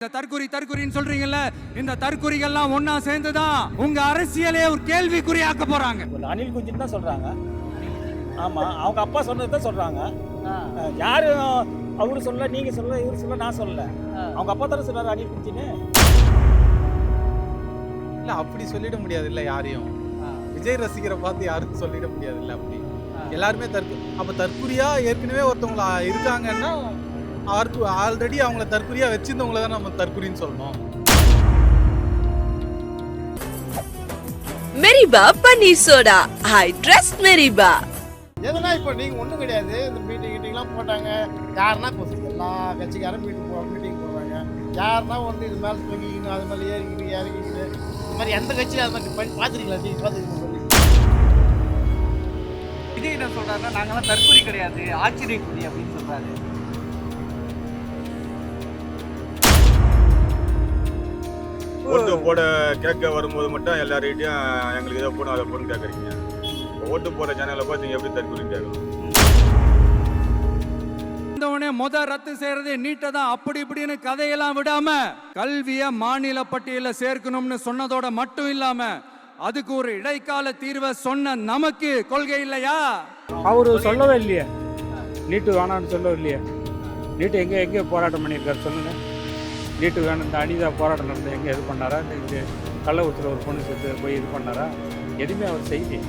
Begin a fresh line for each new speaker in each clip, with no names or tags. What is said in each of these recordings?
இந்த தற்குறி தற்குறின்னு சொல்றீங்கல்ல இந்த தற்குறிகள்லாம் ஒன்னா சேர்ந்துதான் உங்க அரசியலே ஒரு கேள்விக்குறியாக்க போறாங்க.
அனில் குஞ்சுன்னு தான் சொல்கிறாங்க ஆமாம் அவங்க அப்பா சொன்னது தான் சொல்கிறாங்க யாரும் அவரு சொல்ல நீங்கள் சொல்ல இவர் சொல்ல நான் சொல்லல. அவங்க அப்பா தானே சொன்னார் அனில் குஞ்சுன்னு.
இல்ல அப்படி சொல்லிட முடியாது இல்ல யாரையும் விஜய் ரசிகரை பார்த்து யாரும் சொல்லிட முடியாது இல்ல அப்படி எல்லாருமே தற்கு அப்ப தற்குறியா ஏற்கனவே ஒருத்தவங்கள இருக்காங்கன்னா அவருக்கு ஆல்ரெடி அவங்கள தற்குறியா வச்சிருந்தவங்கள தான் நம்ம தற்குறின்னு சொல்லணும்
மெரிபா பன்னீர் சோடா. I trust மெரிபா.
எதுனா இப்போ நீங்கள் ஒன்றும் கிடையாது. இந்த மீட்டிங் கீட்டிங்லாம் போட்டாங்க. யாருன்னா இப்போ எல்லா கட்சிக்காரும் மீட்டிங் போ மீட்டிங் போடுறாங்க யாருன்னா வந்து இது மேலே தூங்கிக்கணும் அது மேலே ஏறிக்கிட்டு இறங்கிக்கிட்டு இந்த மாதிரி எந்த கட்சியும் அது மாதிரி பண்ணி பார்த்துருக்கீங்களா நீங்கள் பார்த்துருக்கீங்க சொல்லி.
விஜய் என்ன சொல்றாருன்னா நாங்கெல்லாம் தற்கொலை கிடையாது. ஆச்சரியக்குறி அப்படின்னு சொல்றாரு.
ஓட்டு போட கேட்க வரும்போது மட்டும் எல்லார்கிட்டையும் எங்களுக்கு இதை போடணும் அதை போடணும் கேட்குறீங்க. ஓட்டு போட சேனலை பார்த்து நீங்கள் எப்படி தற்கொலைன்னு கேட்கணும்?
உடனே முத ரத்து செய்யறது நீட்டை தான் அப்படி இப்படின்னு கதையெல்லாம் விடாம கல்விய மாநில பட்டியல சேர்க்கணும்னு சொன்னதோட மட்டும் இல்லாம அதுக்கு ஒரு இடைக்கால தீர்வை சொன்ன நமக்கு கொள்கை இல்லையா?
அவர் சொல்லவே இல்லையே. நீட்டு வேணாம்னு சொல்லவே இல்லையே. நீட்டு எங்கே எங்கே போராட்டம் பண்ணியிருக்காரு சொல்லுங்க. நீட்டு வேணும். இந்த அனிதா போராட்டம் நடந்து எங்கே இது பண்ணாரா? இந்த இது கள்ளக்குறிச்சியில் ஒரு பொண்ணு சேர்த்து போய் இது பண்ணாரா? எதுவுமே அவர் செய்யலையே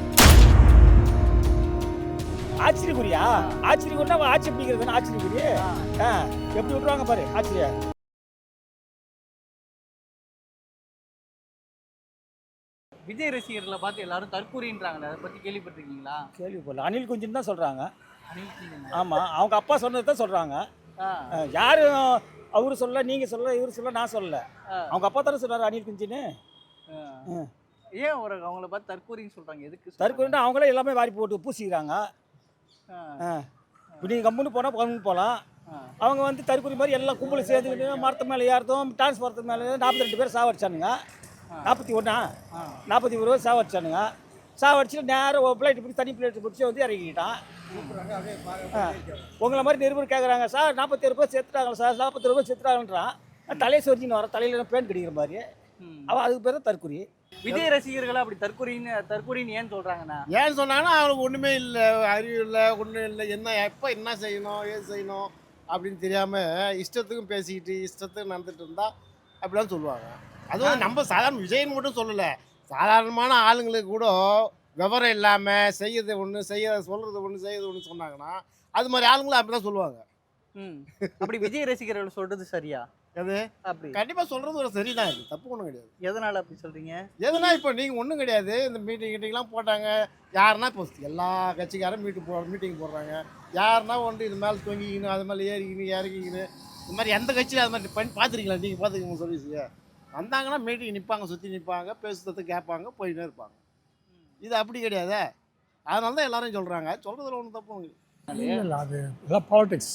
ஆச்சரியக்குரியா ஆச்சரியக்குறினா அவன் ஆட்சி பிடிக்கிறது ஆச்சரியக்குரிய ஆ எப்படி விட்டுருவாங்க பாரு ஆச்சரிய.
விஜய் ரசிகர்களை பார்த்து எல்லாரும் தற்கொலைன்றாங்களே அதை பத்தி கேள்விப்பட்டிருக்கீங்களா?
கேள்விப்படல. அனில் குஞ்சுன்னு தான் சொல்கிறாங்க. ஆமாம் அவங்க அப்பா சொன்னது தான் சொல்கிறாங்க யாரும் அவரு சொல்ல நீங்கள் சொல்ல இவர் சொல்ல நான் சொல்லல.
ஆ,
அவங்க அப்பா தானே சொன்னார் அனில் குஞ்சுன்னு.
ஏன் ஒரு அவங்கள பார்த்து தற்கொலைன்னு சொல்றாங்க? எதுக்கு?
தற்கொலைன்னா அவங்களே எல்லாமே வாரி போட்டு பூசிக்கிறாங்க. நீங்கள் கம்முன்னு போனால் கம்முன்னு போகலாம். அவங்க வந்து தற்கொலை மாதிரி எல்லாம் கும்பல் சேர்ந்துக்கிட்டு மரத்து மேலே ஏறதும் டிரான்ஸ்போர்ட் மேலே நாற்பத்தி ரெண்டு பேர் சாவடிச்சானுங்க. நாற்பத்தி ஒன்றா. நாற்பத்தி ஒரு பேர் சாவடிச்சானுங்க. சாவடிச்சுட்டு நேரம் பிளேட் பிடிச்சி தனி பிளேட் பிடிச்சி வந்து இறங்கிக்கிட்டான். உங்களை மாதிரி நிருபர் கேட்குறாங்க சார் நாற்பத்தி ஒரு பேர் செத்துட்டாங்க சார்? நாற்பத்தி ஒரு பேர் செத்துட்டாங்கன்றான். தலையை சொரிஞ்சின்னு வர தலையில் பேன் கடிக்கிற மாதிரி. அவன் அதுக்கு பேர் தான் தற்கொலை.
விஜய் ரசிகர்களை அப்படி தற்கொலைன்னு தற்கொலைன்னு ஏன் சொல்றாங்கன்னா?
ஏன்னு சொன்னாங்கன்னா அவனுக்கு ஒன்றுமே இல்லை அறிவு இல்லை ஒன்றும் இல்லை. என்ன எப்போ என்ன செய்யணும் ஏது செய்யணும் அப்படின்னு தெரியாமல் இஷ்டத்துக்கும் பேசிக்கிட்டு இஷ்டத்துக்கும் நடந்துட்டு இருந்தா அப்படிலாம் சொல்லுவாங்க. அதுவும் நம்ம சாதாரண விஜயன் மட்டும் சொல்லலை. சாதாரணமான ஆளுங்களுக்கு கூட விவரம் இல்லாமல் செய்யறது ஒன்று செய்ய சொல்கிறது ஒன்று செய்யறது ஒன்று சொன்னாங்கன்னா அது மாதிரி ஆளுங்களும் அப்படி தான் சொல்லுவாங்க.
ம். அப்படி விஜய் ரசிகர்கள் சொல்றது சரியா?
அது
அப்படி.
கண்டிப்பாக சொல்கிறது ஒரு சரிதான். இது தப்பு ஒன்றும் கிடையாது.
எதனால அப்படி சொல்றீங்க?
எதுனா இப்போ நீங்கள் ஒன்றும் கிடையாது. இந்த மீட்டிங் கீட்டிங்லாம் போட்டாங்க. யாருன்னா இப்போ எல்லா கட்சிக்காரும் மீட்டிங் போ மீட்டிங் போடுறாங்க. யாருன்னா வந்து இது மேலே தொங்கிக்கணும் அது மேலே ஏறிக்கணும் இறங்கிக்கணும் இந்த மாதிரி எந்த கட்சியும் அது மாதிரி பண்ணி பார்த்துருக்கீங்களா? நீங்கள் பார்த்துக்கோங்க சர்வீஸுக்கு வந்தாங்கன்னா மீட்டிங் நிற்பாங்க சுற்றி நிற்பாங்க பேசுறது கேட்பாங்க போயிட்டே இருப்பாங்க. இது அப்படி கிடையாதே. அதனால தான் எல்லாரும் சொல்கிறாங்க சொல்கிறதுல ஒன்றும் தப்பு இல்லை.
இல்லை அது இதான் பாலிடிக்ஸ்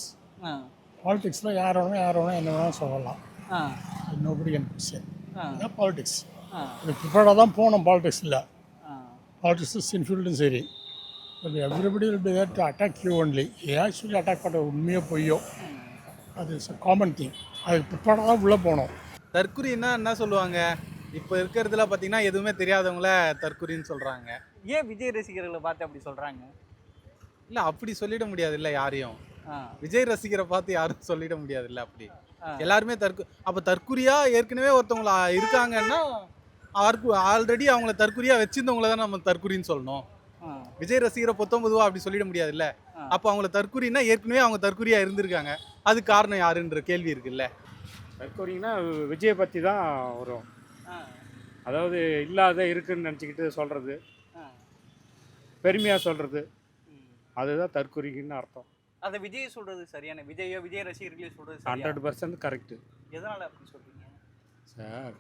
பாலிடிக்ஸில் யார் வேணும் யார் வேணும் என்ன வேணும் சொல்லலாம். நோபடி கேன் கொஸ்டின்
ஆ,
இதான் பாலிடிக்ஸ்
ஆ,
இது ப்ரிப்பேர்டாக தான் போகணும் பாலிடிக்ஸில். பாலிடிக்ஸ் சின்ஃபீல்டும் சரி but everybody will be there to attack you only actually attack பண்ணுற உண்மையோ பொய்யோ. அது இட்ஸ் காமன் திங் அதுக்கு ப்ரிப்பேர்டாக தான் உள்ளே போகணும்.
தற்குறின்னா என்ன சொல்லுவாங்க? இப்போ இருக்கிறதுல பார்த்தீங்கன்னா எதுவுமே தெரியாதவங்கள தற்குறின்னு சொல்றாங்க.
ஏன் விஜய் ரசிகர்களை பார்த்து அப்படி சொல்றாங்க?
இல்ல அப்படி சொல்லிட முடியாது இல்ல யாரையும் விஜய் ரசிகரை பார்த்து யாரும் சொல்லிட முடியாது இல்ல அப்படி. எல்லாருமே தற்கு அப்ப தற்குறியா ஏற்கனவே ஒருத்தவங்கள இருக்காங்கன்னா ஆல்ரெடி அவங்கள தற்குறியா வச்சிருந்தவங்கள தான் நம்ம தற்குறின்னு சொல்லணும். விஜய் ரசிகரை பொத்தொன்பதுவா அப்படி சொல்லிட முடியாது இல்ல
ஆ.
அப்ப அவங்கள தற்குறின்னா ஏற்கனவே அவங்க தற்குறியா இருந்திருக்காங்க. அது காரணம் யாருன்ற கேள்வி இருக்குல்ல.
தற்கொலைங்கன்னா விஜயை பற்றி தான் வரும். அதாவது இல்லாத இருக்குன்னு நினச்சிக்கிட்டு சொல்கிறது. பெருமையாக சொல்கிறது. அதுதான் தற்கொலைக்குன்னு அர்த்தம்.
அதை விஜய் சொல்றது சரியான விஜயோ விஜய் ரசிகர்களே சரியா?
Hundred percent correct.
எதனால அப்படி சொல்றீங்க?
சார்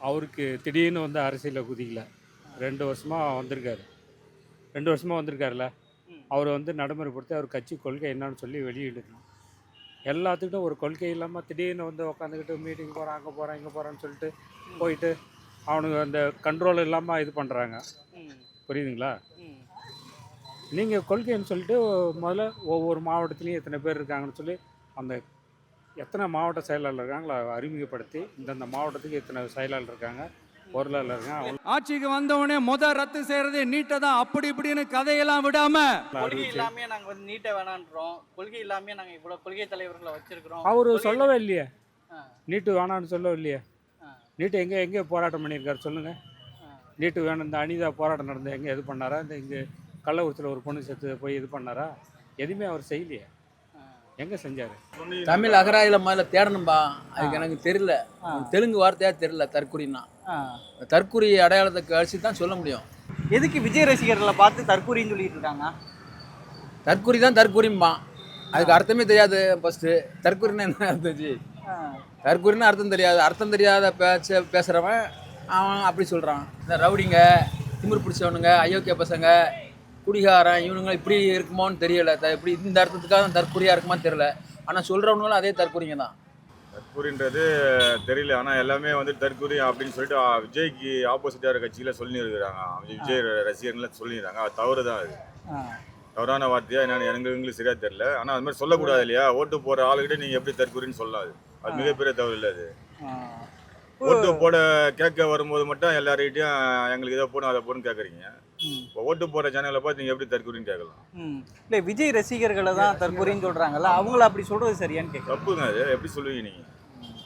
அவருக்கு திடீர்னு வந்து அரசியலில் குதிக்கல. ரெண்டு வருஷமாக வந்திருக்காரு. ரெண்டு வருஷமாக வந்திருக்காருல்ல
ம்.
அவர் வந்து நடைமுறைப்படுத்தி அவர் கட்சி கொள்கை என்னன்னு சொல்லி வெளியிடணும் எல்லாத்துக்கிட்டும் ஒரு கொள்கை இல்லாமல் திடீர்னு வந்து உட்காந்துக்கிட்டு மீட்டிங் போகிறேன் அங்கே போகிறேன் இங்கே போகிறேன்னு சொல்லிட்டு போயிட்டு அவனுங்க அந்த கண்ட்ரோல் இல்லாமல் இது பண்ணுறாங்க புரியுதுங்களா? நீங்கள் கொள்கைன்னு சொல்லிட்டு முதல்ல ஒவ்வொரு மாவட்டத்துலேயும் எத்தனை பேர் இருக்காங்கன்னு சொல்லி அந்த எத்தனை மாவட்ட செயலாளர் இருக்காங்களோ அறிமுகப்படுத்தி இந்தந்த மாவட்டத்துக்கு இத்தனை செயலாளர் இருக்காங்க பொருளாளர்
ஆட்சிக்கு வந்தவொடனே முத ரத்து செய்யறது நீட்டை தான் அப்படி இப்படின்னு கதையெல்லாம் விடாம.
கொள்கை
அறிவிச்சு
இல்லாமே நாங்க வந்து நீட்டை வேணான்றோம். கொள்கை இல்லாமே நாங்க இவ்வளவு கொள்கை தலைவர்களை வச்சிருக்கிறோம்.
அவர் சொல்லவே இல்லையே. நீட்டு வேணான்னு சொல்லவே இல்லையே. நீட்டு எங்கே எங்கே போராட்டம் பண்ணியிருக்காரு சொல்லுங்கள். நீட்டு வேணும் இந்த அனிதா போராட்டம் நடந்து எங்கே இது பண்ணாரா? இந்த இங்கே கள்ளக்குறிச்சியில் ஒரு பொண்ணு செத்து போய் இது பண்ணாரா? எதுவுமே அவர் செய்யலையே. எங்கே செஞ்சார்?
தமிழ் அகராயில முதல்ல தேடணும்பா. அதுக்கு எனக்கு தெரியல. தெலுங்கு வார்த்தையா தெரியல தற்குறின்னா
ஆ.
தற்குறி அடையாளத்தை கழிச்சு தான் சொல்ல முடியும்.
எதுக்கு விஜய் ரசிகர்களை பார்த்து தற்கூரின்னு சொல்லிட்டு இருக்காங்க?
தற்குறி தான் தற்குறிம்பா அதுக்கு அர்த்தமே தெரியாது ஃபர்ஸ்ட்டு தற்குறின்னா என்ன
ஆ,
தற்குறின்னு அர்த்தம் தெரியாது. அர்த்தம் தெரியாத பேச்ச பேசுகிறவன் அவன் அப்படி சொல்கிறான் இந்த ரவுடிங்க திமிர் பிடிச்சவனுங்க அயோக்கிய பசங்க குடிகாரன் இவனுங்க இப்படி இருக்குமோன்னு தெரியல. த- இப்படி இந்த அர்த்தத்துக்காக தற்குறியாக இருக்குமான்னு தெரியல. ஆனால் சொல்கிறவங்களும் அதே தற்குறிங்க தான்.
தற்கூரின்றது தெரியல. ஆனால் எல்லாமே வந்து தற்கூரி அப்படின்னு சொல்லிட்டு விஜய்க்கு ஆப்போசிட்டாக இருக்க கட்சியில் சொல்லி இருக்கிறாங்க விஜய் ரசிகர்கள் சொல்லிடுறாங்க அது தவறு தான் அது. தவறான வார்த்தையா என்னன்னு எனக்கு எங்களுக்கு சரியா தெரியல. ஆனால் அது மாதிரி சொல்லக்கூடாது இல்லையா? ஓட்டு போகிற ஆளுகிட்ட நீங்கள் எப்படி தற்கூரின்னு சொல்லலாம் அது மிகப்பெரிய தவறு இல்லை அது. ஓட்டு போட கேட்க வரும்போது மட்டும் எல்லார்கிட்டையும் எங்களுக்கு இதை போடும் அதை போடும் கேட்குறீங்க. இப்போ ஓட்டு போடுற சேனலை பார்த்து நீங்கள் எப்படி தற்கூரின்னு கேட்கலாம்.
இல்ல விஜய் ரசிகர்களை தான் தற்கூரின்னு சொல்றாங்கல்ல அவங்கள அப்படி சொல்றது சரியான்னு கேட்குறேன்
தப்புங்க அது எப்படி சொல்லுவீங்க நீங்கள்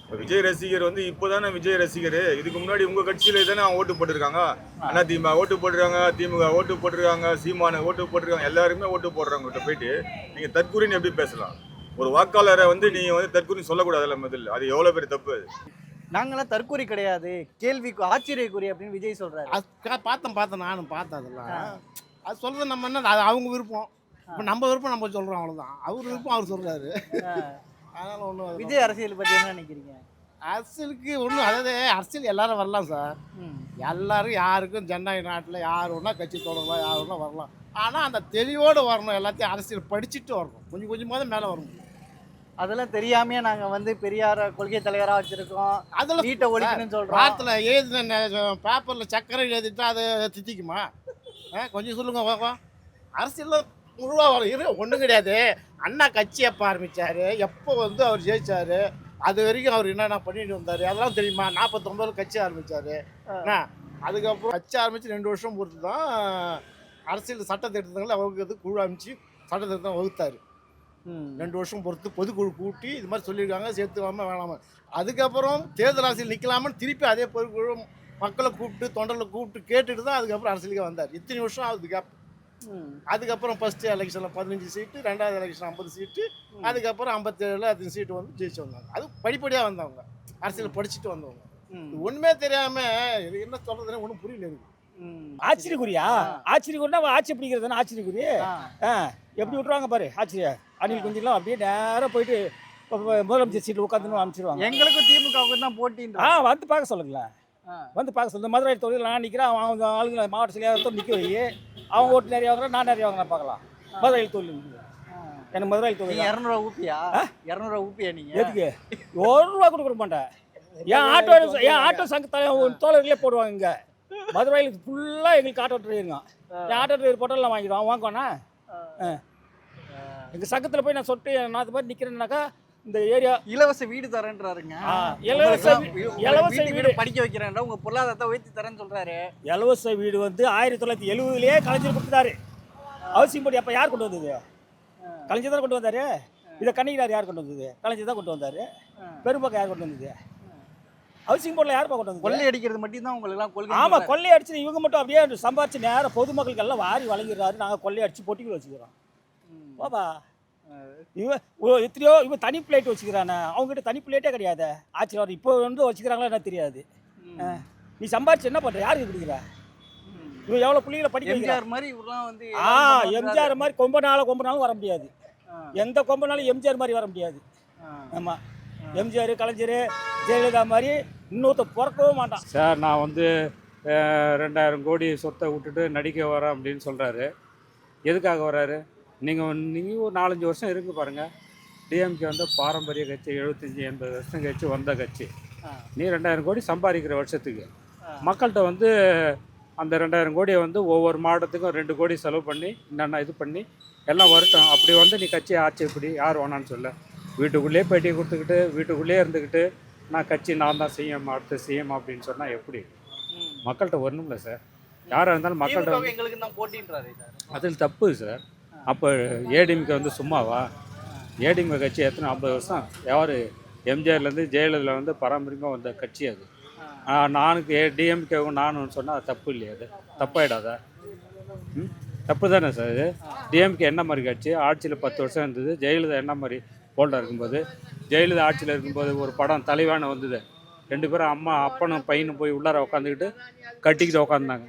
இப்போ விஜய் ரசிகர் வந்து இப்போதானே விஜய் ரசிகர். இதுக்கு முன்னாடி உங்கள் கட்சியில் தானே அவங்க ஓட்டு போட்டிருக்காங்க? அண்ணா திமுக ஓட்டு போட்டிருக்காங்க திமுக ஓட்டு போட்டிருக்காங்க சீமானு ஓட்டு போட்டிருக்காங்க எல்லாருமே ஓட்டு போடுறவங்ககிட்ட போயிட்டு நீங்கள் தற்கூரின்னு எப்படி பேசலாம்? ஒரு வாக்காளரை வந்து நீங்கள் வந்து தற்கூரின்னு சொல்லக்கூடாதுல்ல முதல்ல. அது எவ்வளோ பெரிய தப்பு அது?
நாங்களாம் தற்கூரி கிடையாது. கேள்விக்கு ஆச்சரியக்குறி அப்படின்னு விஜய் சொல்றாரு.
அது பார்த்தேன் பார்த்தேன் நானும் பார்த்தேன் அதெல்லாம். அது சொல்றது நம்ம என்ன அது அவங்க விருப்பம். இப்போ நம்ம விருப்பம் நம்ம சொல்கிறோம் அவ்வளோதான் அவர் விருப்பம் அவர் சொல்கிறாரு. அதனால ஒன்றும்
விஜய் அரசியல் பத்தி என்ன நினைக்கிறீங்க?
அரசியலுக்கு ஒன்றும் அதாவது அரசியல் எல்லாரும் வரலாம் சார். எல்லாரும் யாருக்கும் ஜனநாயக நாட்டில் யார் வேணா கட்சி தொடரலாம் யார் வேணா வரலாம். ஆனால் அந்த தெளிவோடு வரணும் எல்லாத்தையும் அரசியல் படிச்சுட்டு வரணும். கொஞ்சம் கொஞ்சமாக தான் மேலே வரணும்.
அதெல்லாம் தெரியாமையே நாங்க வந்து பெரியார கொள்கை தலைவரா வச்சிருக்கோம்.
அதெல்லாம்
நீட்டை ஒழிக்கணும்னு சொல்றோம்.
வாரத்தில் எழுதின பேப்பரில் சக்கரை எழுதிட்டா அது தித்திக்குமா? ஆ கொஞ்சம் சொல்லுங்க பார்ப்போம் அரசியலில் முழுவாக வரும் இரு ஒன்றும் கிடையாது. அண்ணா கட்சி எப்போ ஆரம்பித்தார் எப்போ வந்து அவர் ஜெயிச்சார் அது வரைக்கும் அவர் என்னென்ன பண்ணிட்டு வந்தார் அதெல்லாம் தெரியுமா? நாற்பத்தொம்பதில் கட்சி ஆரம்பித்தார் என்ன அதுக்கப்புறம் கட்சி ஆரம்பித்து ரெண்டு வருஷம் பொறுத்து தான் அரசியல் சட்ட திட்டங்களை வகுக்கிறது குழு அமைச்சு சட்ட திட்டம் வகுத்தார். ரெண்டு வருஷம் பொறுத்து பொதுக்குழு கூட்டி இது மாதிரி சொல்லியிருக்காங்க சேர்த்துக்காம வேணாம. அதுக்கப்புறம் தேர்தல் அரசியல் நிற்கலாமன்னு திருப்பி அதே பொதுக்குழு மக்களை கூப்பிட்டு தொண்டர்களை கூப்பிட்டு கேட்டுட்டு தான் அதுக்கப்புறம் அரசியலுக்கு வந்தார். இத்தனை வருஷம் ஆகுது கேப். அதுக்கப்புறம் ஃபஸ்ட்டு எலெக்ஷனில் பதினஞ்சு சீட்டு ரெண்டாவது எலெக்ஷன் ஐம்பது சீட்டு அதுக்கப்புறம் ஐம்பத்தேழில் அத்தனை சீட்டு வந்து ஜெயிச்சு வந்தாங்க. அது படிப்படியாக வந்தவங்க. அரசியல் படிச்சுட்டு வந்தவங்க. ஒன்றுமே தெரியாமல் இது என்ன சொல்கிறதுன்னு ஒன்றும் புரியல எனக்கு.
ம்.
ஆச்சரியக்குறியா? ஆச்சரியக்குறினா ஆட்சி பிடிக்கிறது தானே ஆச்சரியக்குறி.
ஆ.
ஆ. எப்படி விட்டுருவாங்க பாரு ஆச்சரிய. அணில் குஞ்சிலாம் அப்படியே நேராக போயிட்டு முதலமைச்சர் சீட்டில் உட்காந்துன்னு அனுப்பிச்சிருவாங்க.
எங்களுக்கும் திமுகவுக்கும் தான் போட்டின்ற
ஆ வந்து பார்க்க சொல்லுங்களேன்.
ஆ.
வந்து பார்க்க சொல்லுங்க. மதுரை தொழில் நான் நிற்கிறேன் அவன் அவங்க ஆளுங்க மாவட்ட செயலாளர் நிற்க வை. அவன் ஓட்டு நிறைய வாங்குறான் நான் நிறைய வாங்குறேன் பார்க்கலாம். மதுரை தொழில். எனக்கு மதுரை தொழில்
இரநூறுவா ஊப்பியா? இரநூறுவா ஊப்பியா நீங்க?
எதுக்கு? ஒரு ரூபா கொடுக்க மாட்டேன். என் ஆட்டோ என் ஆட்டோ சங்க தலை- தோழர்களே போடுவாங்க இங்கே. மதுரையில் ஃபுல்லாக எங்களுக்கு ஆட்டோ டிரைவருங்க என் ஆட்டோ டிரைவர் போட்டோலாம் வாங்கிடுவான். வாங்குவானா? எங்கள் சங்கத்தில் போய் நான் சொட்டு நான் அது மாதிரி நிற்கிறேன்னாக்கா இந்த ஏரியா
இலவச வீடு தரேன்றாருங்க.
இலவச இலவச வீடு.
படிக்க வைக்கிறேன்டா உங்க பொருளாதாரத்தை உயர்த்தி தரேன்னு சொல்றாரு.
இலவச வீடு வந்து ஆயிரத்தி தொள்ளாயிரத்தி எழுபதுலேயே கலைஞர் கொடுத்தாரு அவசியம் போட்டு அப்போ யார் கொண்டு வந்தது? கலைஞர் தான் கொண்டு வந்தாரு? இதை கண்ணிக்கிறார் யார் கொண்டு வந்தது? கலைஞர் தான் கொண்டு வந்தாரு. பெரும்பாக்கம் யார் கொண்டு வந்தது? அவசியம் போடல யாருப்பா கொண்டு வந்தது?
கொள்ளை அடிக்கிறது மட்டும் தான் உங்களுக்கு எல்லாம் கொள்கை
ஆமா கொள்ளை அடிச்சு இவங்க மட்டும் அப்படியே சம்பாரிச்சு நேரம் பொதுமக்களுக்கு எல்லாம் வாரி வழங்கிடுறாரு. நாங்கள் கொள்ளை அடிச்சு பொட்டிகள் வச்சுக்கிறோம். பாப்பா இவன் எத்தனையோ இவன் தனி பிளேட் வச்சுக்கிறானே. அவங்ககிட்ட தனி பிளேட்டே கிடையாது. ஆச்சரியம். இப்போ வந்து வச்சுக்கிறாங்களா என்ன தெரியாது. நீ சம்பாரிச்சு என்ன பண்ற? யாருக்கு கொடுக்குற? இவன் எவ்வளோ பிள்ளைகளை படிக்க
எம்ஜிஆர் மாதிரி இவரெல்லாம் வந்து
ஆ எம்ஜிஆர் மாதிரி கொம்ப நாள கொம்ப நாளும் வர முடியாது. எந்த கொம்பனாலும் எம்ஜிஆர் மாதிரி வர முடியாது. ஆமாம் எம்ஜிஆர் கலைஞர் ஜெயலலிதா மாதிரி இன்னொருத்த பிறக்கவும் மாட்டான்.
சார் நான் வந்து ரெண்டாயிரம் கோடி சொத்தை விட்டுட்டு நடிக்க வரேன் அப்படின்னு சொல்கிறாரு எதுக்காக வராரு நீங்கள் நீங்கள் ஒரு நாலஞ்சு வருஷம் இருக்கு பாருங்கள் டிஎம்கே வந்து பாரம்பரிய கட்சி எழுபத்தஞ்சி எண்பது வருஷம் கழிச்சு வந்த கட்சி. நீ ரெண்டாயிரம் கோடி சம்பாதிக்கிற வருஷத்துக்கு. மக்கள்கிட்ட வந்து அந்த ரெண்டாயிரம் கோடியை வந்து ஒவ்வொரு மாவட்டத்துக்கும் ரெண்டு கோடி செலவு பண்ணி என்னென்ன இது பண்ணி எல்லாம் வரட்டும். அப்படி வந்து நீ கட்சி ஆட்சி இப்படி யார் வேணான்னு சொல்ல. வீட்டுக்குள்ளேயே பேட்டி கொடுத்துக்கிட்டு வீட்டுக்குள்ளேயே இருந்துக்கிட்டு நான் கட்சி நான் தான் சிஎம் அடுத்த சிஎம் அப்படின்னு சொன்னால் எப்படி? மக்கள்கிட்ட வரணும்ல சார். யாராக இருந்தாலும் மக்கள்கிட்ட அதில் தப்பு சார். அப்போ ஏடிஎம்கே வந்து சும்மாவா? ஏடிஎம்கே கட்சி எத்தனை ஐம்பது வருஷம்? யார்? எம்ஜிஆர்லேருந்து ஜெயலலிதா வந்து பராமரிப்பாக வந்த கட்சி அது. நானுக்கு ஏ டிஎம்கேவும் நானும் சொன்னால் அது தப்பு இல்லையா அது. தப்பாயிடாதா? ம்? தப்பு தானே சார் இது? டிஎம்கே என்ன மாதிரி கட்சி? ஆட்சியில் பத்து வருஷம் இருந்தது. ஜெயலலிதா என்ன மாதிரி போல்டாக இருக்கும்போது? ஜெயலலிதா ஆட்சியில் இருக்கும்போது ஒரு படம் தலைவான வந்தது. ரெண்டு பேரும் அம்மா அப்பனும் பையனும் போய் உள்ளார உட்காந்துக்கிட்டு கட்டிக்கிட்டு உட்காந்தாங்க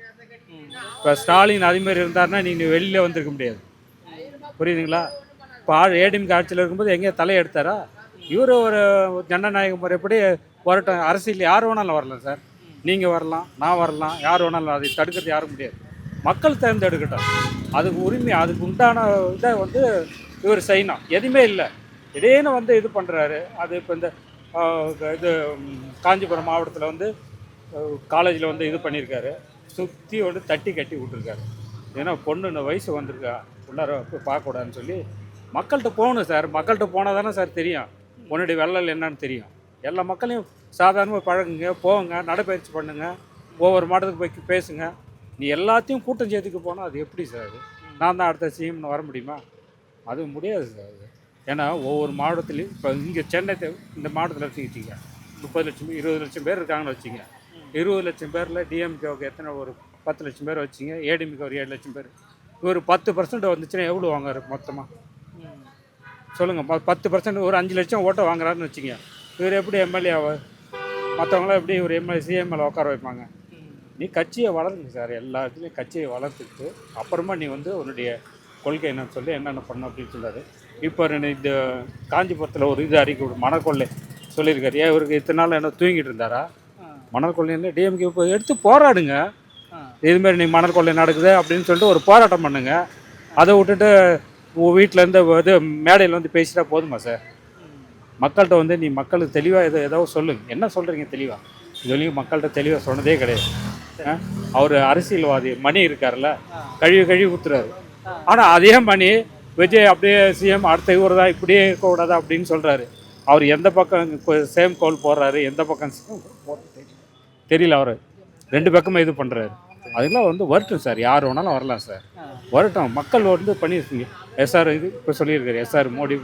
இப்போ ஸ்டாலின் அதேமாரி இருந்தாருன்னா நீங்கள் வெளியில் வந்திருக்க முடியாது. புரியுதுங்களா? இப்போ ஆள் ஏடிஎம்கே ஆட்சியில் இருக்கும்போது எங்கேயோ தலை எடுத்தாரா? இவர் ஒரு ஜனநாயக முறைப்படி வரட்டும் அரசியல் யார் வேணாலும் வரலாம் சார். நீங்கள் வரலாம் நான் வரலாம் யார் வேணாலும் அதை தடுக்கிறது யாரும் முடியாது. மக்கள் தேர்ந்தெடுக்கட்டும். அதுக்கு உரிமை அதுக்கு உண்டான இதை வந்து இவர் செய்யணும். எதுவுமே இல்லை. திடீர்னு வந்து இது பண்ணுறாரு அது இப்போ இந்த இது காஞ்சிபுரம் மாவட்டத்தில் வந்து காலேஜில் வந்து இது பண்ணியிருக்காரு. சுற்றி வந்து தட்டி கட்டி விட்டுருக்காரு. ஏன்னா பொண்ணு இன்னும் வயசு வந்திருக்கா. உள்ளார போய் பார்க்கக்கூடாதுன்னு சொல்லி மக்கள்கிட்ட போகணும் சார். மக்கள்கிட்ட போனால் தானே சார் தெரியும். உன்னுடைய வெள்ளல் என்னன்னு தெரியும். எல்லா மக்களையும் சாதாரணமாக பழகுங்க போங்க நடைப்பயிற்சி பண்ணுங்க ஒவ்வொரு மாவட்டத்துக்கு போய் பேசுங்க. நீ எல்லாத்தையும் கூட்டம் சேர்த்துக்கு போனால் அது எப்படி சார்? அது நான் தான் அடுத்த சிஎம்னு வர முடியுமா? அது முடியாது சார். அது ஏன்னா ஒவ்வொரு மாவட்டத்துலேயும் இப்போ இங்கே சென்னை இந்த மாவட்டத்தில் எடுத்துக்கிட்டீங்க. முப்பது லட்சம் இருபது லட்சம் பேர் இருக்காங்கன்னு வச்சுங்க இருபது லட்சம் பேரில் டிஎம்கேவுக்கு எத்தனை ஒரு பத்து லட்சம் பேர் வச்சிங்க ஏடிஎம்கே ஒரு ஏழு லட்சம் பேர். ஒரு பத்து பர்சன்ட் வந்துச்சுன்னா எவ்வளோ வாங்குறாரு மொத்தமாக சொல்லுங்கள் பத்து பர்சன்ட் ஒரு அஞ்சு லட்சம் ஓட்டை வாங்குறாருன்னு வச்சுங்க இவர் எப்படி எம்எல்ஏ மற்றவங்களாம் எப்படி ஒரு எம்எல்ஏ சிஎம்எல் உட்கார வைப்பாங்க? நீ கட்சியை வளருங்க சார் எல்லா இடத்துலையும் கட்சியை வளர்த்துக்கிட்டு அப்புறமா நீ வந்து உன்னுடைய கொள்கை என்னன்னு சொல்லி என்னென்ன பண்ணணும் அப்படின்னு சொல்றாரு. இப்போ இந்த காஞ்சிபுரத்தில் ஒரு இது அறிக்கை மணக்கொள்ளை சொல்லியிருக்காரு. ஏன் இவருக்கு இத்தனை நாள் என்ன தூங்கிட்டு இருந்தாரா? மணல் கொள்ளைன்னு டிஎம்கே இப்போ எடுத்து போராடுங்க. இதுமாரி நீ மணல் கொள்ளை நடக்குது அப்படின்னு சொல்லிட்டு ஒரு போராட்டம் பண்ணுங்க. அதை விட்டுட்டு உங்கள் வீட்டில் இருந்து இது மேடையில் வந்து பேசிட்டா போதுமா சார்? மக்கள்கிட்ட வந்து நீ மக்களுக்கு தெளிவாக எதோ ஏதோ சொல்லுங்க என்ன சொல்கிறீங்க தெளிவாக இது மக்கள்கிட்ட தெளிவாக சொன்னதே கிடையாது. அவர் அரசியல்வாதி மணி இருக்கார்ல கழுவி கழுவி ஊத்துறாரு. ஆனால் அதே மணி விஜய் அப்படியே சிஎம் அடுத்த இவர் தான் இப்படியே இருக்கக்கூடாது அப்படின்னு சொல்கிறாரு அவர் எந்த பக்கம் சேம் கோல் போடுறாரு எந்த பக்கம் தெரியல அவர். ரெண்டு பக்கமும் இது பண்ணுறாரு அதெல்லாம் வந்து வரட்டும் சார். யார் வேணாலும் வரலாம் சார். வரட்டும். மக்கள் வந்து பண்ணியிருக்கீங்க. எஸ்ஆர் இது இப்போ சொல்லியிருக்காரு. எஸ்ஆர் மோடி.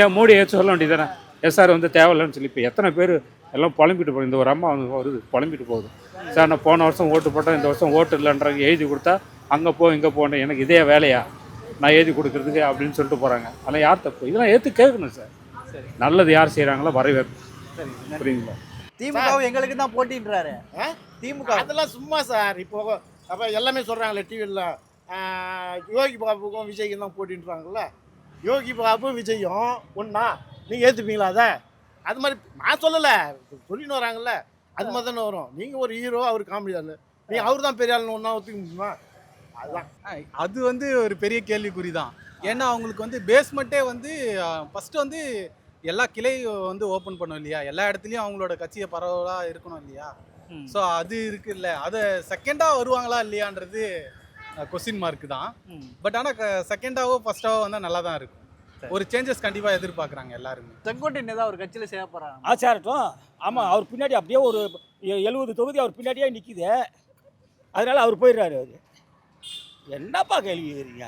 ஏன் மோடி ஏற்று சொல்ல வேண்டியதானே எஸ்ஆர் வந்து தேவையில்லைன்னு சொல்லி இப்போ எத்தனை பேர் எல்லாம் புலம்பிட்டு போகுது. இந்த ஒரு அம்மா வந்து வருது. புலம்பிட்டு போகுது. சார் நான் போன வருஷம் ஓட்டு போட்டேன். இந்த வருஷம் ஓட்டு இல்லைன்றாங்க. எழுதி கொடுத்தா அங்கே போ இங்கே போனேன் எனக்கு இதே வேலையா? நான் எழுதி கொடுக்கறதுக்கு அப்படின்னு சொல்லிட்டு போகிறாங்க அதெல்லாம் யார் தப்பு? இதெல்லாம் ஏற்று கேட்கணும் சார். நல்லது யார் செய்கிறாங்களோ வரவேற்பு. புரியுங்களா
திமுக எங்களுக்கு தான் போட்டின்றாரு? திமுக.
அதெல்லாம் சும்மா சார். இப்போ அப்போ எல்லாமே சொல்கிறாங்களே டிவியில் யோகி பாபுக்கும் விஜய்க்கும் தான் போட்டின்றாங்கல்ல. யோகி பாபு விஜயும் ஒன்றா நீங்கள் ஏற்றுப்பீங்களா அதை? அது மாதிரி நான் சொல்லலை. சொல்லின்னு வராங்கல்ல. அது மாதிரி தானே வரும். நீங்கள் ஒரு ஹீரோ அவர் காமெடி ஆள். நீங்கள் அவர் தான் பெரிய ஆள்னு ஒன்றா ஒத்துக்க முடியுமா? அதுதான்
அது வந்து ஒரு பெரிய கேள்விக்குறி தான் ஏன்னா அவங்களுக்கு வந்து பேஸ்மெண்ட்டே வந்து ஃபஸ்ட்டு வந்து எல்லா கிளையும் வந்து ஓப்பன் பண்ணும் இல்லையா? எல்லா இடத்துலையும் அவங்களோட கட்சியை பரவலாக இருக்கணும் இல்லையா?
ம்.
ஸோ அது இருக்குல்ல. அதை செகண்டாக வருவாங்களா இல்லையான்றது கொஸ்டின் மார்க் தான். பட் ஆனால் செகண்டாவோ ஃபர்ஸ்டாவோ வந்தால் நல்லா தான் இருக்கும். ஒரு சேஞ்சஸ் கண்டிப்பாக எதிர்பார்க்குறாங்க எல்லாருமே.
செங்கோட்டையன் ஏதாவது ஒரு கட்சியில சேர போறாங்க
ஆச்சாரட்டும் ஆமாம் அவர் பின்னாடி அப்படியே ஒரு எழுபது தொகுதி அவர் பின்னாடியே நிற்கிது அதனால அவர் போயிடுறாரு அவர். என்னப்பா கேள்வி கேட்குறீங்க